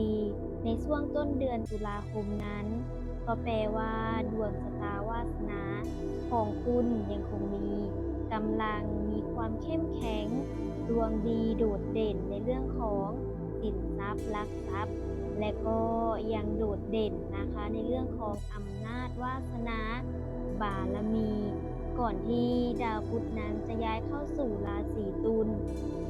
ดี ในช่วงต้นเดือนตุลาคมนั้น ก็แปลว่าดวงชะตาวาสนาของคุณยังคงมีกำลังมีความเข้มแข็ง ดวงดีโดดเด่นในเรื่องของสินทรัพย์ลักทรัพย์ และก็ยังโดดเด่นนะคะในเรื่องของอำนาจวาสนา บารมี ก่อนที่ดาวพุธนั้นจะย้ายเข้าสู่ราศีตุล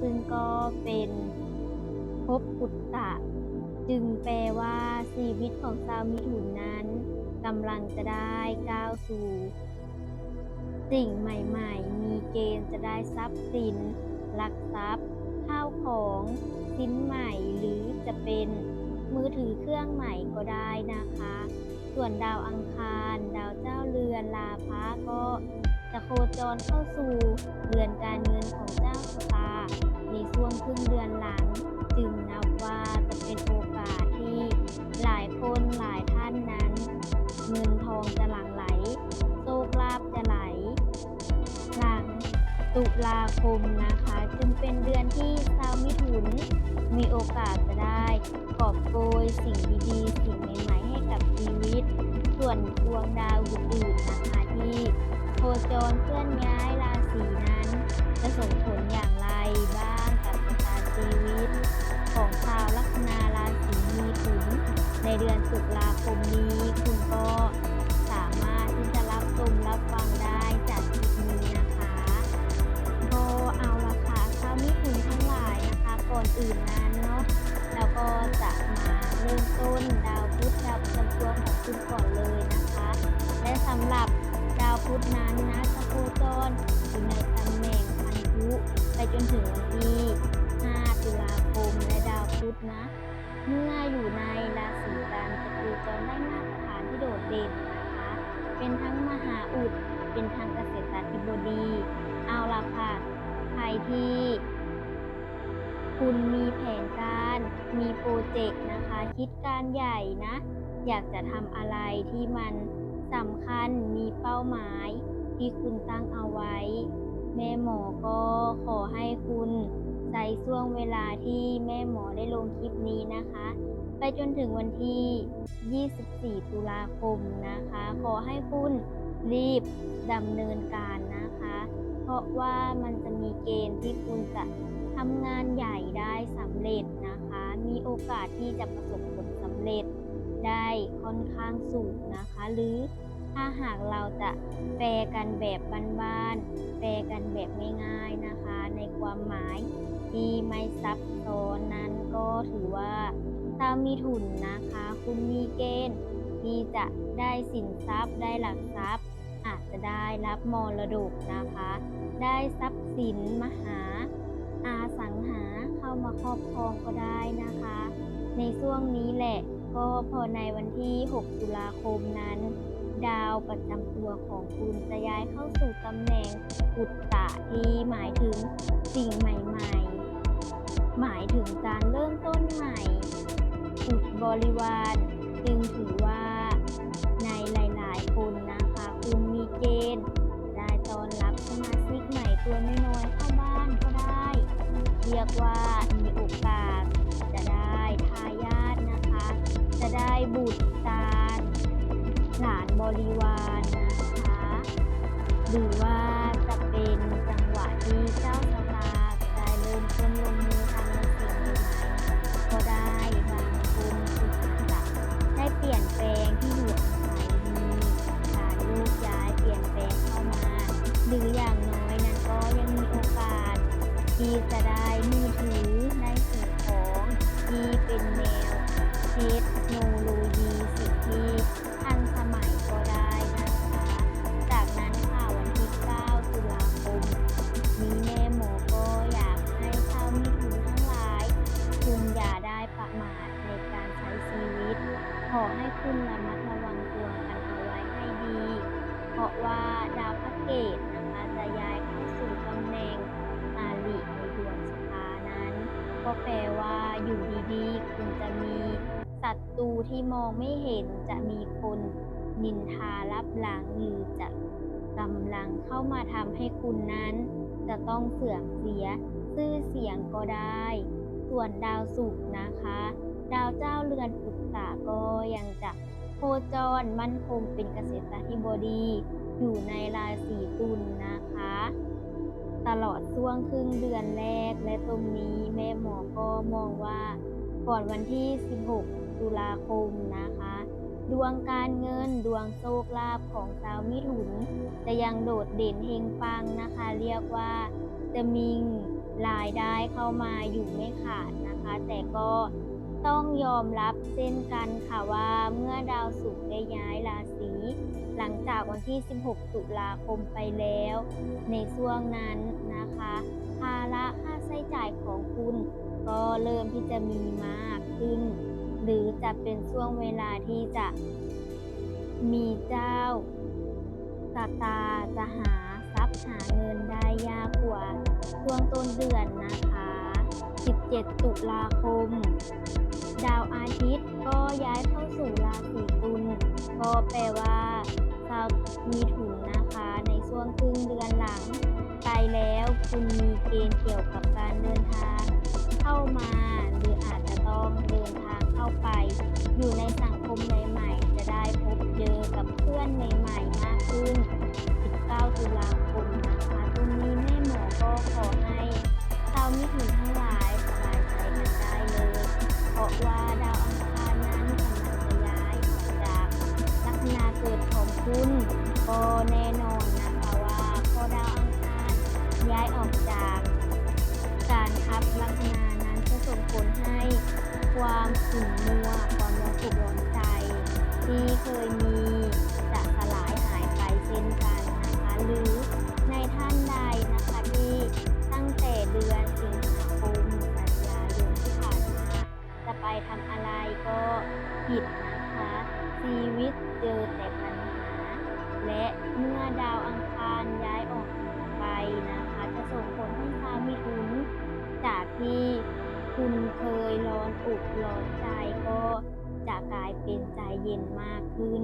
ซึ่งก็เป็นภพปุตตะ จึงแปลว่าชีวิตของชาวมิถุนนั้นกำลังจะได้ก้าวสู่ สิ่งใหม่ๆ มีเกณฑ์จะได้ทรัพย์สินลักทรัพย์ข้าวของชิ้นใหม่หรือจะเป็นมือถือเครื่องใหม่ก็ได้นะคะ ส่วนดาวอังคาร ดาวเจ้าเรือนลาพะก็จะโคจรเข้าสู่เรือนการเงินของเจ้าชะตาในช่วงครึ่งเดือนหลังจึงนับ ตุลาคมนะคะ จึงเป็นเดือนที่ชาวมิถุนมีโอกาสจะได้กอบโกยสิ่งดีๆ สิ่งใหม่ๆให้กับชีวิต ส่วนดวงดาวอื่นๆนะคะที่โคจรเคลื่อนย้ายราศีนั้น จะส่งผลอย่างไรบ้างกับชะตาชีวิต ของชาวลัคนาราศีมีถุนในเดือนตุลาคมนี้คุณก็ ดดเด่นนะคะ เป็นทั้งมหาอุด เป็นทางเกษตรธิบดี เอาละค่ะ ใครที่ คุณมีแผนการ มีโปรเจกต์นะคะ คิดการใหญ่นะ อยากจะทำอะไรที่มันสำคัญ มีเป้าหมาย ที่คุณตั้งเอาไว้ แม่หมอก็ขอให้คุณ ใช้ช่วงเวลาที่แม่หมอได้ลงคลิปนี้นะคะ ไปจนถึงวันที่ 24 ตุลาคมนะคะ ขอให้คุณรีบดำเนินการนะคะ เพราะว่ามันจะมีเกณฑ์ที่คุณจะทำงานใหญ่ได้สำเร็จนะคะ มีโอกาสที่จะประสบผลสำเร็จได้ค่อนข้างสูงนะคะ หรือถ้าหากเราจะแปลกันแบบบ้านๆ แปลกันแบบง่ายๆนะคะ ในความหมาย ที่ไม่ซับซ้อนนั้นก็ถือว่าถ้ามีทุนนะคะ คุณมีเกณฑ์ที่จะได้สินทรัพย์ได้หลักทรัพย์ อาจจะได้รับมรดกนะคะ ได้ทรัพย์สินมหา อาสังหาเข้ามาครอบครองก็ได้นะคะ ในช่วงนี้แหละก็พอในวันที่ 6 ตุลาคมนั้น ดาวประจำตัวของคุณจะย้ายเข้าสู่ตำแหน่งอุตตะที่หมายถึงสิ่งใหม่ ๆ หมายถึงการเริ่มต้นใหม่อุดบริวารจึงถือว่า ในหลายๆ คนนะคะ คุณมีเกณฑ์ได้ต้อนรับสมาชิกใหม่ตัวน้อยๆเข้าบ้านก็ได้ เรียกว่ามีโอกาส จะได้ทายาทนะคะ จะได้บุตรตาหลานบริวารนะคะ หรือว่า ศัตรูที่มองไม่เห็นจะมีคนนินทารับหลังหรือจะกำลังเข้ามาทำให้คุณนั้น จะต้องเสื่อมเสียชื่อเสียงก็ได้ ส่วนดาวศุกร์นะคะ ดาวเจ้าเรือนปุตตะก็ยังจะโคจรมั่นคงเป็นเกษตรธิบดี อยู่ในราศีตุลนะคะ ตลอดช่วงครึ่งเดือนแรกและตรงนี้แม่หมอก็มองว่าก่อนวันที่ 16 ตุลาคมนะคะ ดวงการเงินดวงโชคลาภของชาวมิถุน จะยังโดดเด่นเฮงปังนะคะ เรียกว่าจะมีรายได้เข้ามาอยู่ไม่ขาดนะคะ แต่ก็ต้องยอมรับเช่นกันค่ะว่าเมื่อดาวศุกร์ได้ย้ายราศีหลังจากวันที่ 16 ตุลาคมไปแล้ว ในช่วงนั้นนะคะภาระค่าใช้จ่ายของคุณก็เริ่มที่จะมีมากขึ้น หรือจะเป็นช่วงเวลาที่จะมีเจ้าสตาจะหาทรัพย์หาเงินได้ยากกว่าช่วงต้นเดือนนะคะ 17 ตุลาคม ดาวอาทิตย์ก็ย้ายเข้าสู่ราศีตุลก็แปลว่าชาวมีถุนนะคะ ในช่วงครึ่งเดือนหลังไปแล้วคุณมีเกณฑ์เกี่ยวกับการเดินทาง เข้ามาหรืออาจจะต้องเดินทาง เข้าไป อยู่ในสังคมใหม่ๆ จะได้พบเจอกับเพื่อนใหม่ๆ มากขึ้น 19 ตุลาคมนะคะตรงนี้แม่หมอก็ขอให้ชาวมิถุนทั้งหลายสบายใจกันได้เลย เพราะว่าดาวอังคารนั้นกำลังจะย้ายออกจากลัคนาเกิดของคุณก็แน่นอนนะคะว่าพอดาวอังคารย้ายออกจากการทับลัคนานั้นจะส่งผลให้ ความขุ่นมัว ความร้อนอกร้อนใจ ที่เคยมีจะสลายหายไปเช่นกันนะคะ หรือในท่านใดนะคะที่ตั้งแต่เดือนสิงหาคมกันยายนที่ผ่านมาจะไปทำอะไรก็ผิดนะคะ ชีวิตเจอแต่ปัญหา และเมื่อดาวอังคารย้ายออกไปนะคะ จะส่งผลให้ชาวมิถุนจากที่ คุณเคยร้อนอกร้อนใจก็จะกลายเป็นใจเย็นมากขึ้น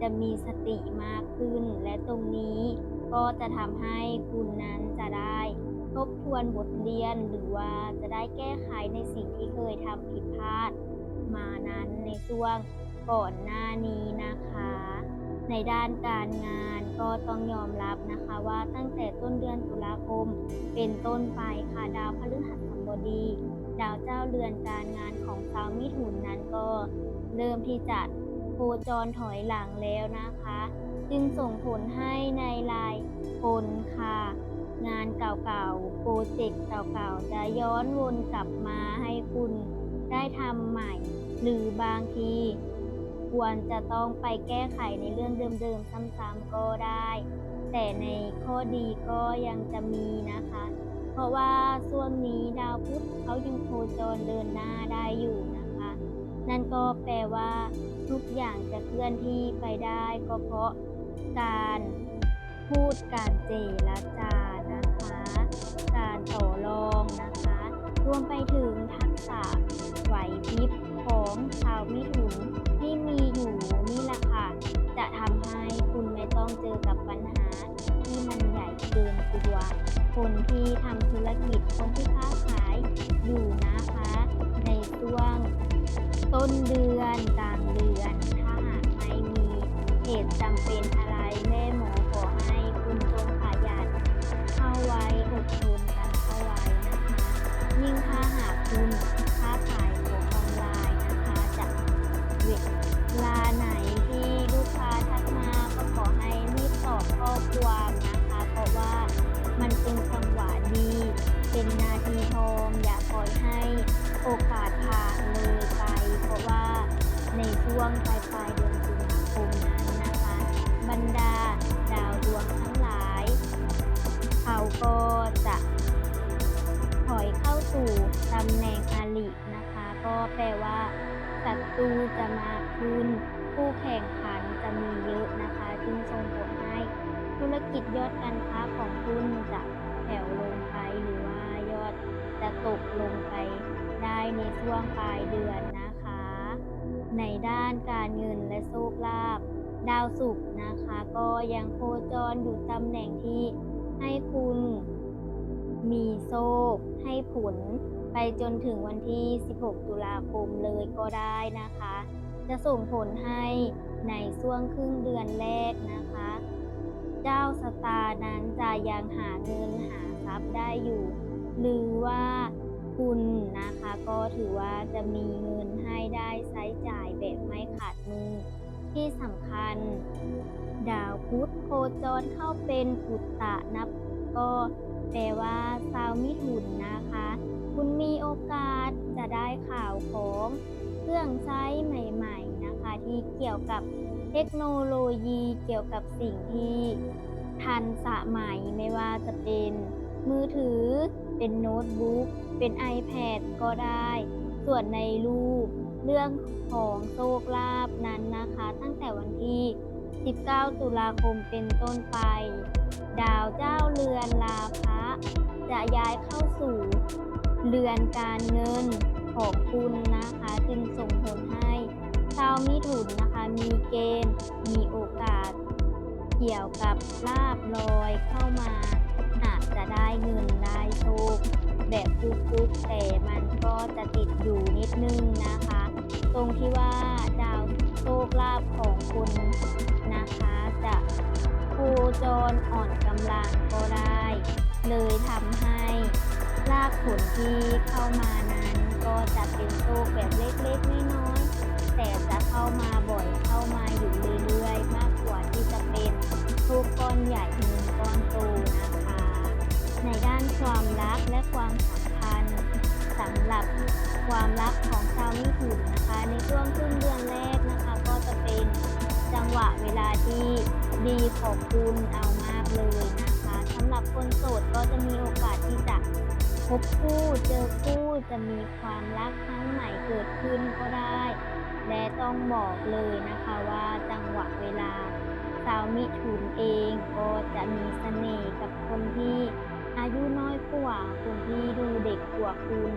จะมีสติมากขึ้น และตรงนี้ก็จะทำให้คุณนั้นจะได้ทบทวนบทเรียนหรือว่าจะได้แก้ไขในสิ่งที่เคยทำผิดพลาด มานั้นในช่วงก่อนหน้านี้นะคะ ในด้านการงานก็ต้องยอมรับนะคะว่าตั้งแต่ต้นเดือนตุลาคมเป็นต้นไปค่ะดาวพฤหัสบดี ดาวเจ้าเรือนการงานของชาวมิถุนนั้นก็เริ่มที่จะโคจรถอยหลังแล้วนะคะ จึงส่งผลให้ในรายคนค่ะ งานเก่าๆโปรเจกต์เก่าๆ จะย้อนวนกลับมาให้คุณได้ทำใหม่ หรือบางที ควรจะต้องไปแก้ไขในเรื่องเดิมๆซ้ำๆก็ได้ แต่ในข้อดีก็ยังจะมีนะคะ เพราะว่าช่วงนี้ดาวพุธเขายังโคจรเดินหน้าได้อยู่นะคะ นั่นก็แปลว่า ทุกอย่างจะเคลื่อนที่ไปได้ก็เพราะการพูดการเจรจานะคะ การต่อรองนะคะ รวมไปถึงทักษะไหวพริบของชาวมิถุนที่มีอยู่นี่แหละค่ะจะทำให้คุณไม่ต้องเจอกับปัญหาที่มันใหญ่เกินตัว คนที่ทำธุรกิจคนที่ค้าขายอยู่นะคะ ในช่วงต้นเดือนกลางเดือน ถ้าหากไม่มีเหตุจำเป็นำแหน่งอาลินะคะ ก็แปลว่าศัตรูจะมากขึ้นผู้แข่งขันจะมีเยอะนะคะ จึงส่งผลให้ธุรกิจยอดการค้าของคุณจะแผ่วลงไปหรือว่ายอดจะตกลงไปได้ในช่วงปลายเดือนนะคะ ในด้านการเงินและโชคลาภดาวศุกร์นะคะ ก็ยังโคจรอยู่ตำแหน่งที่ให้คุณมีโชคให้ผล ไปจนถึงวันที่ 16 ตุลาคมเลยก็ได้นะคะ จะส่งผลให้ในช่วงครึ่งเดือนแรกนะคะ เจ้าสตาร์นั้นจะยังหาเงินหาทรัพย์ได้อยู่ หรือว่าคุณนะคะก็ถือว่าจะมีเงินให้ได้ใช้จ่ายแบบไม่ขาดมือ ที่สำคัญ ดาวพุธโคจรเข้าเป็นปุตตะนับ ก็แปลว่าชาวมิถุนนะคะ คุณมีโอกาสจะได้ข่าวของเครื่องใช้ใหม่ๆนะคะ ที่เกี่ยวกับเทคโนโลยีเกี่ยวกับสิ่งที่ทันสมัยไม่ว่าจะเป็นมือถือ เป็นโน้ตบุ๊กเป็น iPad ก็ได้ ส่วนในรูปเรื่องของโชคลาภนั้นนะคะ ตั้งแต่วันที่ 19 ตุลาคมเป็นต้นไป ดาวเจ้าเรือนลาภะจะย้ายเข้าสู่ เรือนการเงินของคุณนะคะ จึงส่งผลให้ชาวมิถุนนะคะมีเกณฑ์มีโอกาส เกี่ยวกับลาบลอยเข้ามาอาจจะได้เงินได้โชคแบบฟุกๆแต่มันก็จะติดอยู่นิดนึงนะคะ ตรงที่ว่าดาวโชคลาภของคุณนะคะ จะโคจรอ่อนกำลังก็ได้ เลยทำให้ ลาภผลที่เข้ามานั้นก็จะเป็นโชคแบบเล็กๆน้อยๆแต่จะเข้ามาบ่อยเข้ามาอยู่เรื่อยๆ มากกว่าที่จะเป็นโชคก้อนใหญ่เงินก้อนโตนะคะ ในด้านความรักและความสัมพันธ์สำหรับความรักของชาวมิถุนนะคะ ในช่วงครึ่งเดือนแรกนะคะ ก็จะเป็นจังหวะเวลาที่ดีของคุณเอามากเลยนะคะสำหรับคนโสดก็จะมีโอกาสที่จะ พบคู่เจอคู่จะมีความรักครั้งใหม่เกิดขึ้นก็ได้ และต้องบอกเลยนะคะว่าจังหวะเวลาชาวมิถุนเองก็จะมีเสน่ห์กับคนที่อายุน้อยกว่าคนที่ดูเด็กกว่าคุณ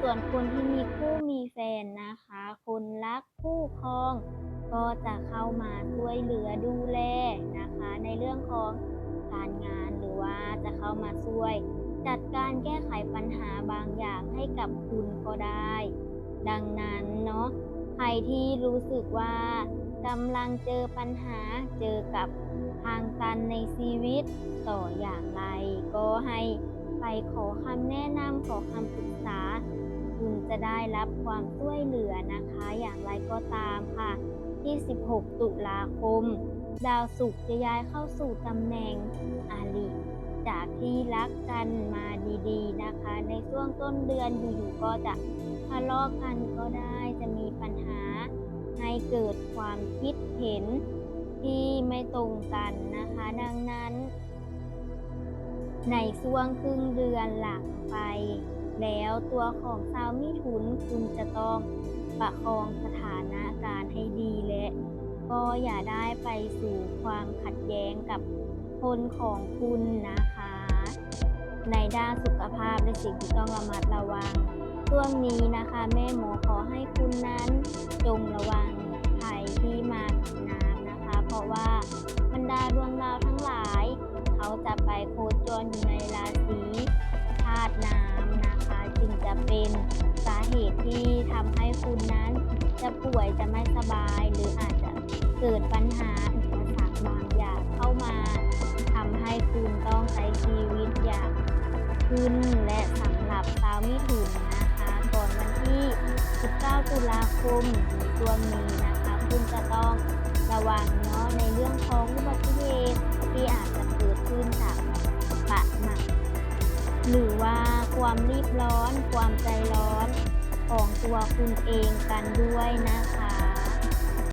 ส่วนคนที่มีคู่มีแฟนนะคะ คนรักคู่ครอง ก็จะเข้ามาช่วยเหลือดูแลนะคะ ในเรื่องของการงานหรือว่าจะเข้ามาช่วย จัดการแก้ไขปัญหาบางอย่างให้กับคุณก็ได้ ดังนั้นเนาะใครที่รู้สึกว่ากำลังเจอปัญหาเจอกับทางตันในชีวิตต่ออย่างไร ก็ให้ไปขอคำแนะนำขอคำปรึกษา คุณจะได้รับความช่วยเหลือนะคะ อย่างไรก็ตามค่ะ ที่ 16 ตุลาคม ดาวศุกร์จะย้ายเข้าสู่ตำแหน่งอาลิ จากที่รักกันมาดีๆนะคะ ในช่วงต้นเดือนอยู่ๆก็จะทะเลาะกันก็ได้จะมีปัญหาให้เกิดความคิดเห็นที่ไม่ตรงกันนะคะ ดังนั้น ในช่วงครึ่งเดือนหลังไป แล้วตัวของชาวมิถุนคุณจะต้องประคองสถานะการให้ดีและก็อย่าได้ไปสู่ความขัดแย้งกับคนของคุณนะคะ ในด้านสุขภาพและสิ่งที่ต้องระมัดระวังช่วงนี้นะคะ แม่หมอขอให้คุณนั้นจงระวังภัยที่มากับน้ำนะคะ เพราะว่าบรรดาดวงดาวทั้งหลาย เขาจะไปโคจรอยู่ในราศีธาตุน้ำนะคะ จึงจะเป็นสาเหตุที่ทำให้คุณนั้นจะป่วยจะไม่สบายหรืออาจจะเกิดปัญหา ขึ้น และสำหรับชาวมิถุนนะคะก่อนวันที่ 19 ตุลาคมในช่วงนี้นะคะ คุณจะต้องระวังเนาะในเรื่องของอุบัติเหตุที่อาจจะเกิดขึ้นจากปะมาหรือว่าความรีบร้อน ความใจร้อนของตัวคุณเองกันด้วยนะคะ